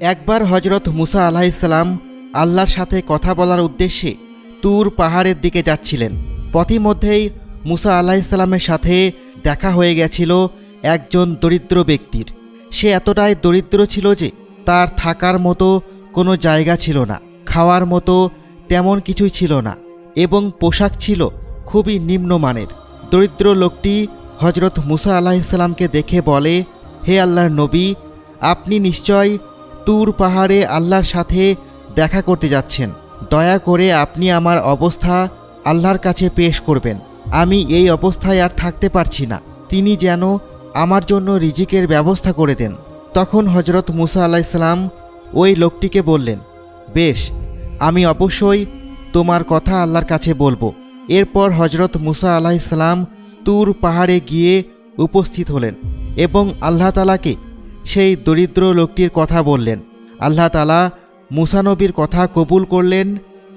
একবার হজরত মুসা আলাহিসাল্লাম আল্লাহর সাথে কথা বলার উদ্দেশ্যে তুর পাহাড়ের দিকে যাচ্ছিলেন। পথিমধ্যেই মুসা আলাহিসাল্লামের সাথে দেখা হয়ে গেছিল একজন দরিদ্র ব্যক্তির। সে এতটাই দরিদ্র ছিল যে তার থাকার মতো কোনো জায়গা ছিল না, খাওয়ার মতো তেমন কিছুই ছিল না এবং পোশাক ছিল খুবই নিম্নমানের। দরিদ্র লোকটি হজরত মুসা আলাহিসাল্লামকে দেখে বলে, হে আল্লাহর নবী, আপনি নিশ্চয় তুর পাহাড়ে আল্লাহর সাথে দেখা করতে যাচ্ছেন। দয়া করে আপনি আমার অবস্থা আল্লাহর কাছে পেশ করবেন। আমি এই অবস্থায় আর থাকতে পারছি না। তিনি যেন আমার জন্য রিজিকের ব্যবস্থা করে দেন। তখন হজরত মুসা আলাইসাল্লাম ওই লোকটিকে বললেন, বেশ, আমি অবশ্যই তোমার কথা আল্লাহর কাছে বলব। এরপর হজরত মুসা আলাইসাল্লাম তুর পাহাড়ে গিয়ে উপস্থিত হলেন এবং আল্লাহ তালাকে সেই দরিদ্র লোকটির কথা বললেন। আল্লাহ তালা মুসানবীর কথা কবুল করলেন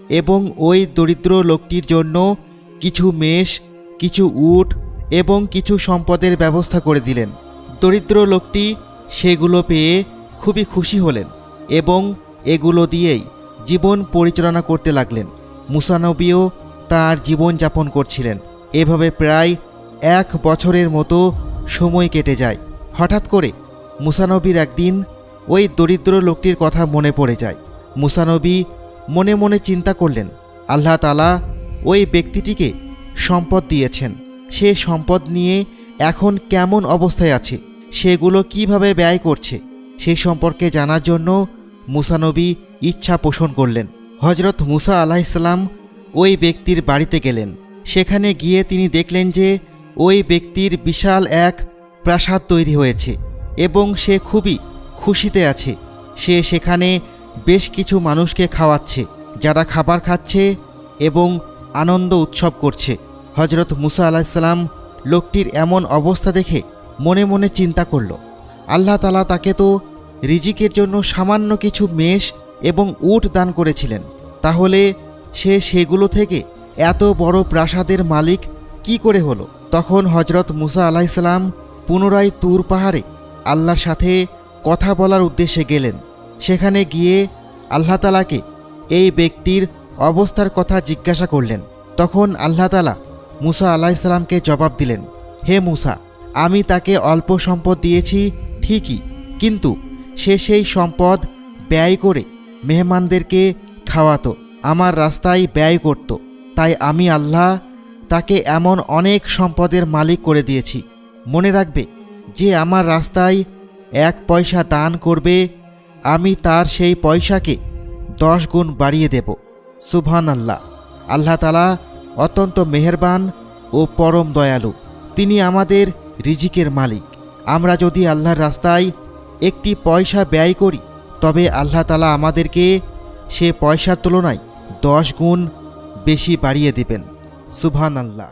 এবং ওই দরিদ্র লোকটির জন্য কিছু মেষ, কিছু উট এবং কিছু সম্পদের ব্যবস্থা করে দিলেন। দরিদ্র লোকটি সেগুলো পেয়ে খুবই খুশি হলেন এবং এগুলো দিয়েই জীবন পরিচালনা করতে লাগলেন। মুসানবীও তার জীবন যাপন করছিলেন। এভাবে প্রায় এক বছরের মতো সময় কেটে যায়। হঠাৎ করে মুসানবীর একদিন ওই দরিদ্র লোকটির কথা মনে পড়ে যায়। মুসানবী মনে মনে চিন্তা করলেন, আল্লাহ তালা ওই ব্যক্তিটিকে সম্পদ দিয়েছেন। সে সম্পদ নিয়ে এখন কেমন অবস্থায় আছে? সেগুলো কীভাবে ব্যয় করছে? সে সম্পর্কে জানার জন্য মুসানবী ইচ্ছা পোষণ করলেন। হজরত মুসা আলাহিসাল্লাম ওই ব্যক্তির বাড়িতে গেলেন। সেখানে গিয়ে তিনি দেখলেন যে ওই ব্যক্তির বিশাল এক প্রাসাদ তৈরি হয়েছে। এবং সে খুবই খুশিতে আছে। সে সেখানে বেশ কিছু মানুষকে খাওয়াচ্ছে, যারা খাবার খাচ্ছে এবং আনন্দ উৎসব করছে। হজরত মুসা আলাহিসাল্লাম লোকটির এমন অবস্থা দেখে মনে মনে চিন্তা করল। আল্লাহ তালা তাকে তো রিজিকের জন্য সামান্য কিছু মেষ এবং উট দান করেছিলেন। তাহলে সে সেগুলো থেকে এত বড় প্রাসাদের মালিক কি করে হলো? তখন হজরত মুসা আলাহিসাল্লাম পুনরায় তুর পাহাড়ে আল্লাহর সাথে কথা বলার উদ্দেশ্যে গেলেন। সেখানে গিয়ে আল্লাহ তালাকে এই ব্যক্তির অবস্থার কথা জিজ্ঞাসা করলেন। তখন আল্লাহ তালা মুসা আলাহিসাল্লামকে জবাব দিলেন, হে মুসা, আমি তাকে অল্প সম্পদ দিয়েছি, ঠিকই, কিন্তু সে সেই সম্পদ ব্যয় করে মেহমানদেরকে খাওয়াতো, আমার রাস্তায় ব্যয় করত। তাই আমি আল্লাহ তাকে এমন অনেক সম্পদের মালিক করে দিয়েছি। মনে রাখবে যে আমার রাস্তায় এক পয়সা দান করবে, আমি তার সেই পয়সাকে দশ গুণ বাড়িয়ে দেব। সুবহান আল্লাহ আল্লাহ তালা অত্যন্ত মেহেরবান ও পরম দয়ালু। তিনি আমাদের রিজিকের মালিক। আমরা যদি আল্লাহর রাস্তায় একটি পয়সা ব্যয় করি, তবে আল্লাহ তালা আমাদেরকে সে পয়সার তুলনায় দশ গুণ বেশি বাড়িয়ে দেবেন। সুবহান আল্লাহ